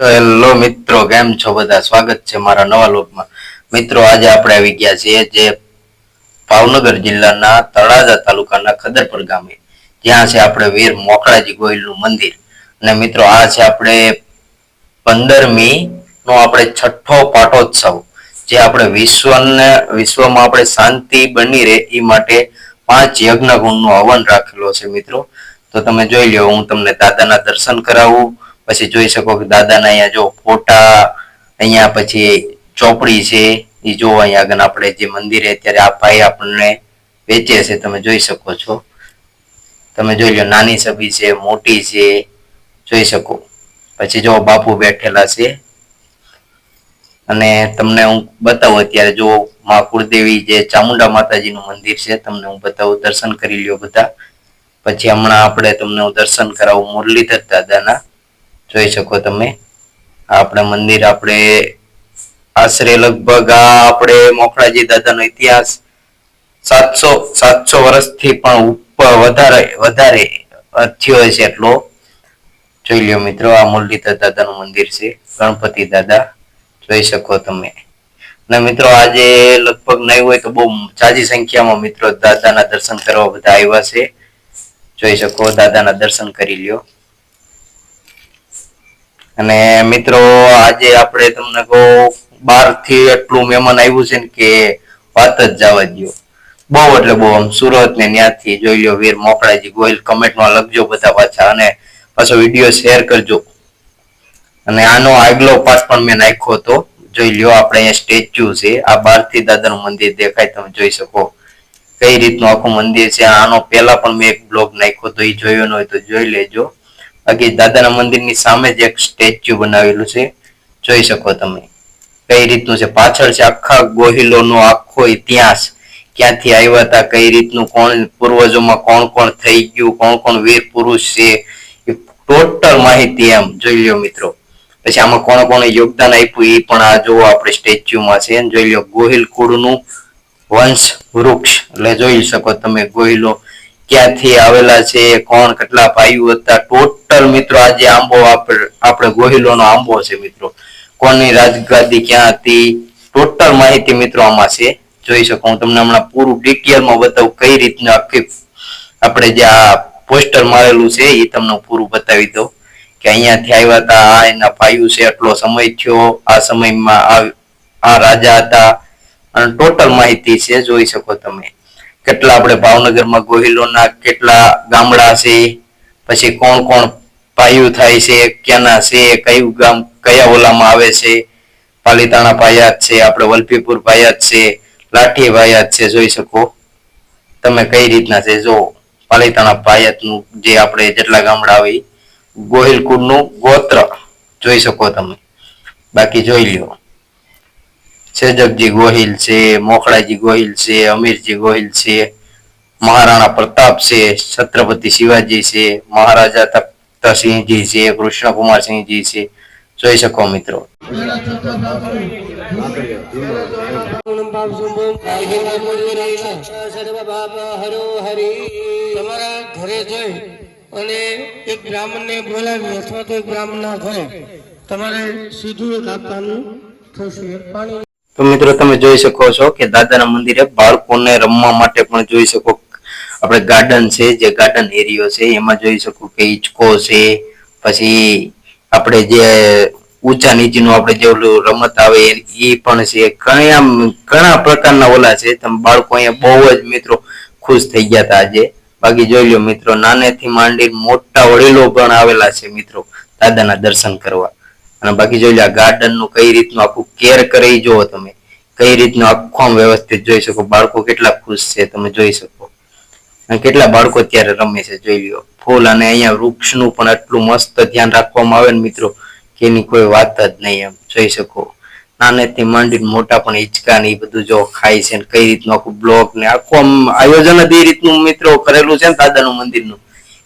તો હેલો મિત્રો, કેમ છો બધા? સ્વાગત છે મારા નવા લોકમાં. મિત્રો, આજે આપણે આવી ગયા છીએ જે ભાવનગર જિલ્લાના તળાજા તાલુકાના ખદરપર ગામે. જ્યાં છે આપણે વીર મોકળાજી ગોહિલનું મંદિર. અને મિત્રો, આ છે આપણે પંદરમી નો આપણે છઠ્ઠો પાટોત્સવ, જે આપણે વિશ્વને, વિશ્વમાં આપણે શાંતિ બની રહે એ માટે પાંચ યજ્ઞ ગુણનો હવન રાખેલો છે મિત્રો. તો તમે જોઈ લો હું તમને દાદાના દર્શન કરાવું પછી જોઈ શકો કે દાદાના અહીંયા જો ફોટા, અહીંયા પછી ચોપડી છે એ જો અહીંયા આગળ આપણે જે મંદિરે અત્યારે આ ભાઈ આપણને વેચે છે, તમે જોઈ શકો છો. તમે જોઈ લો, નાની સભી છે, મોટી છે, જોઈ શકો. પછી જો બાપુ બેઠેલા છે. અને તમને હું બતાવું અત્યારે જો મા કુળદેવી જે ચામુંડા માતાજીનું મંદિર છે, તમને હું બતાવું, દર્શન કરી લ્યો બધા. પછી હમણાં આપણે તમને હું દર્શન કરાવું મુરલીધર દાદાના. જોઈ શકો તમે. આપણે મંદિર આપણે આશરે લગભગ આ આપણે મોખળાજી દાદાનો ઇતિહાસ સાતસો સાતસો વર્ષથી પણ ઉપર વધારે વધારે થયો છે એટલો. જોઈ લ્યો મિત્રો, આ મુરલીધર દાદાનું મંદિર છે, ગણપતિ દાદા. જોઈ શકો તમે. અને મિત્રો, આજે લગભગ નહીં હોય તો બહુ જાજી સંખ્યામાં મિત્રો દાદાના દર્શન કરવા બધા આવ્યા છે. જોઈ શકો, દાદાના દર્શન કરી લ્યો. અને મિત્રો, આજે આપણે તમને કહો બારથી એટલું મહેમાન આવ્યું છે ને કે વાત જ જવા દો બહુ એટલે બહુ આમ સુરત ને ત્યાંથી જોઈ લો વીર મોકળાજી ગોયલ કમેન્ટમાં લખજો બધા પાછા અને પાછો વીડિયો શેર કરજો. અને આનો આગલો પાસ પણ મેં નાખ્યો હતો. જોઈ લ્યો, આપણે અહીંયા સ્ટેચ્યુ છે. આ બારથી દાદાનું મંદિર દેખાય, તમે જોઈ શકો. કઈ રીતનું આખું મંદિર છે? આનો પહેલા પણ મેં એક બ્લોગ નાખ્યો તો એ જોયો ન હોય તો જોઈ લેજો. બાકી દાદાના મંદિરની સામે જ એક સ્ટેચ્યુ બનાવેલું છે. જોઈ શકો તમે. કઈ રીતનું છે? પાછળ છે આખા ગોહિલોનો આખો ઇતિહાસ. ક્યાંથી આવ્યા હતા? કઈ રીતનું કોણ? પૂર્વજોમાં કોણ કોણ થઈ ગયું? કોણ કોણ વીર પુરુષ છે? ટોટલ માહિતી એમ. જોઈ લ્યો મિત્રો. પછી આમાં કોણ કોણે યોગદાન આપ્યું એ પણ આ જોવો આપણે સ્ટેચ્યુમાં છે. જોઈ લો ગોહિલ કુળનું વંશ વૃક્ષ. એટલે જોઈ શકો તમે ગોહિલો ક્યાંથી આવેલા છે, કોણ કેટલા પાયું હતા? ટોટલ મિત્રો, આજે આંબો આપણે ગોહિલોનો આંબો છે મિત્રો. કોની રાજગાદી ક્યાં હતી? ટોટલ માહિતી મિત્રો આમાં છે. જોઈ શકો, હું તમને હમણાં પૂરું ડિટેલમાં બતાવું કઈ રીતના આખી આપણે જે આ પોસ્ટર મારેલું છે એ તમને પૂરું બતાવી દઉં કે અહીંયાથી આવ્યા હતા, આ એના પાયું છે એટલો સમય થયો, આ સમયમાં આ રાજા હતા. અને ટોટલ માહિતી છે, જોઈ શકો તમે. કેટલા આપણે ભાવનગરમાં ગોહિલોના કેટલા ગામડા છે, પછી કોણ કોણ પાયું થાય છે, ક્યાંના છે, કયું ગામ કયા ઓલામાં આવે છે, પાલીતાણા પાયાત છે, આપણે વલભીપુર ભાયાત છે, લાઠી ભાયાત છે, જોઈ શકો. તમે કઈ રીતના છે? જો પાલીતાણા ભાયાતનું જે આપણે જેટલા ગામડા આવે ગોહિલકુળનું ગોહિલ ગોત્ર, જોઈ શકો તમે. બાકી જોઈ લ્યો. સેજકજી ગોહિલ છે, મોખડાજી ગોહિલ છે, અમીરજી ગોહિલ છે, મહારાણા પ્રતાપ છે, છત્રપતિ શિવાજી છે, મહારાજા તખ્તસિંહજી છે કૃષ્ણકુમારસિંહજી છે. જોઈ શકો મિત્રો. તમારા ઘરે જઈ અને એક બ્રાહ્મણને બોલાવી અથવા તો એક બ્રાહ્મણના ઘરે. તમારે સીધું એક આપવાનું થશે. પાણી તો મિત્રો તમે જોઈ શકો છો કે દાદાના મંદિરે બાળકોને રમવા માટે પણ જોઈ શકો. આપણે ગાર્ડન છે, જે ગાર્ડન એરિયો છે, એમાં જોઈ શકો કે હિંચકો છે, પછી આપણે જે ઊંચા નીચેનું આપણે જે ઓલું રમત આવે એ પણ છે. ઘણા ઘણા પ્રકારના ઓલા છે. તમે બાળકો અહીંયા બહુ જ મિત્રો ખુશ થઈ ગયા હતા આજે. બાકી જોઈ લો મિત્રો, નાનેથી માંડી મોટા વડીલો પણ આવેલા છે મિત્રો દાદાના દર્શન કરવા. અને બાકી જોઈ લે, આ ગાર્ડનનું કઈ રીતનું આખું કેર કરી જુઓ તમે. કઈ રીતનું આખું આમ વ્યવસ્થિત જોઈ શકો? બાળકો કેટલા ખુશ છે તમે જોઈ શકો. કેટલા બાળકો અત્યારે રમે છે જોઈ લો ફૂલ અને અહીંયા વૃક્ષનું પણ એટલું મસ્ત ધ્યાન રાખવામાં આવે ને મિત્રો, કે એની કોઈ વાત જ નહીં એમ. જોઈ શકો. નાનેથી માંડી મોટા પણ હિંચકા ને એ બધું જો ખાય છે કઈ રીતનું આખું બ્લોક ને આખું આમ આયોજન જ એ રીતનું મિત્રો કરેલું છે ને દાદાનું મંદિરનું,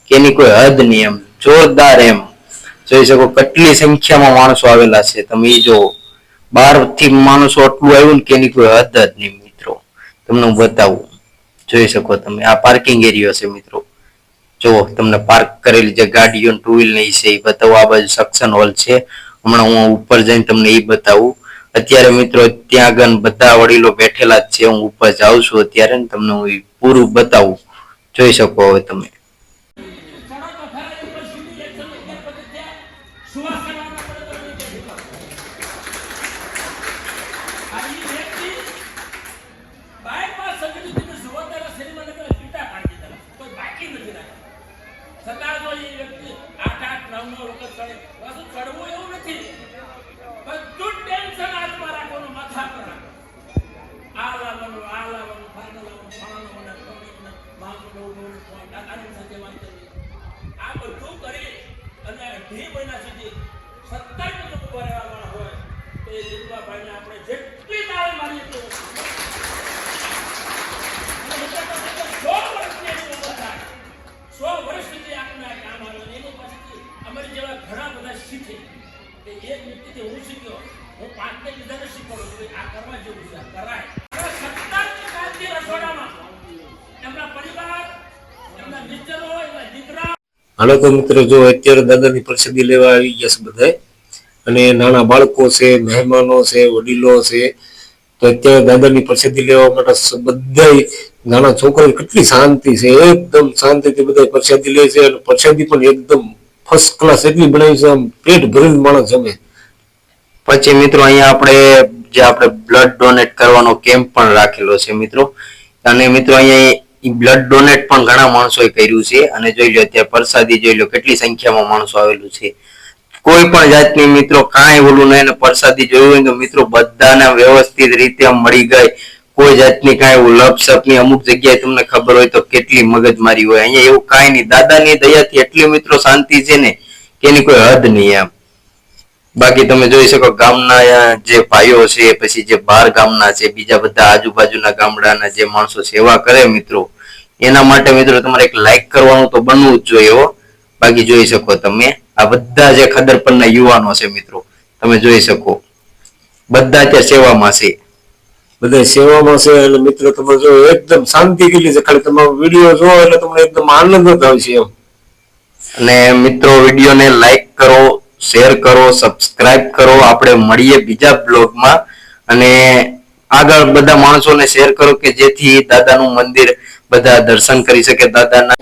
કે એની કોઈ હદ નહીં એમ. જોરદાર એમ. જોઈ શકો કેટલી સંખ્યામાં માણસો આવેલા છે. તમે એ જો બારથી માણસો આટલું આવ્યું ને કે એની કોઈ હદ જ નહીં મિત્રો. તમને હું બતાવું. જોઈ શકો તમે. આ પાર્કિંગ એરિયો છે મિત્રો. જો તમને પાર્ક કરેલી જે ગાડીઓ ટુ વ્હીલની છે એ બતાવું. આ બાજુ સક્શન હોલ છે. હમણાં હું ઉપર જઈને તમને એ બતાવું. અત્યારે મિત્રો ત્યાં આગળ બધા વડીલો બેઠેલા જ છે. હું ઉપર જાઉં છું અત્યારે તમને હું પૂરું બતાવું. જોઈ શકો હવે તમે. આ બધું કરી અને અઢી સુધી સત્તર ઊભા રહેવાવાળા હોય તો એ જીતવાભાઈને આપણે જેટલી તાળી મારીએ તો સો વર્ષ સુધી આપણને આ કામ આવ્યું એની પાસેથી અમારી જેવા ઘણા બધા શીખે કે એક વ્યક્તિથી હું શીખ્યો, હું પાંચને બીજાને શીખવાડું છું આ કરવા જેવું છે કરાય. હાલો તો મિત્રો જો અત્યારે દાદાની પ્રસિદ્ધિ લેવા આવી ગયા છે બધાય, અને નાના બાળકો છે, મહેમાનો છે, વડીલો છે, તો અત્યારે દાદાની પ્રસિદ્ધિ લેવા માટે બધાય નાના છોકરાઓ કેટલી શાંતિ છે, એકદમ શાંતિથી બધા પ્રસાદી લે છે અને પ્રસાદી પણ એકદમ ફર્સ્ટ ક્લાસ એટલી બનાવી છે આમ પેટ ભરીને માણસ જમે પછી મિત્રો અહીંયા આપણે જે આપણે બ્લડ ડોનેટ કરવાનો કેમ્પ પણ રાખેલો છે મિત્રો. અને મિત્રો અહીંયા બ્લડ ડોનેટ પણ ઘણા માણસોએ કર્યું છે. અને જોઈ લો અત્યારે પ્રસાદી જોઈ લો કેટલી સંખ્યામાં માણસો આવેલું છે. કોઈ પણ જાતની મિત્રો કાંઈ ઓલું નહીં અને પ્રસાદી જોયું હોય તો મિત્રો બધાને વ્યવસ્થિત રીતે મળી ગઈ. કોઈ જાતની કાંઈ એવું લપસપની અમુક જગ્યાએ તમને ખબર હોય તો કેટલી મગજમારી હોય. અહીંયા એવું કાંઈ નહીં. દાદાની દયાથી એટલી મિત્રો શાંતિ છે ને કે એની કોઈ હદ નહીં એમ. બાકી તમે જોઈ શકો ગામના જે ભાઈઓ છે, પછી જે બાર ગામના છે, બીજા બધા આજુબાજુના ગામડાના જે માણસો સેવા કરે મિત્રો એના માટે મિત્રો તમારે એક લાઈક કરવાનું તો બનવું જ જોઈએ હો. બાકી જોઈ શકો તમે. આ બધા જે ખદર પરના યુવાનો છે મિત્રો તમે જોઈ શકો. બધા ત્યાં સેવામાં છે. બધા સેવામાં છે અને મિત્રો તમે જો એકદમ શાંતિ કેટલી છે. ખાલી તમે વીડિયો જોવો એટલે તમને એકદમ આનંદ જ આવશે એમ. અને મિત્રો વિડીયોને લાઈક કરો શેર કરો સબસ્ક્રાઇબ કરો. આપણે મળીએ બીજા બ્લોગમાં. અને આગળ બધા માણસોને શેર કરો કે જેથી દાદાનું મંદિર બધા દર્શન કરી શકે દાદાના.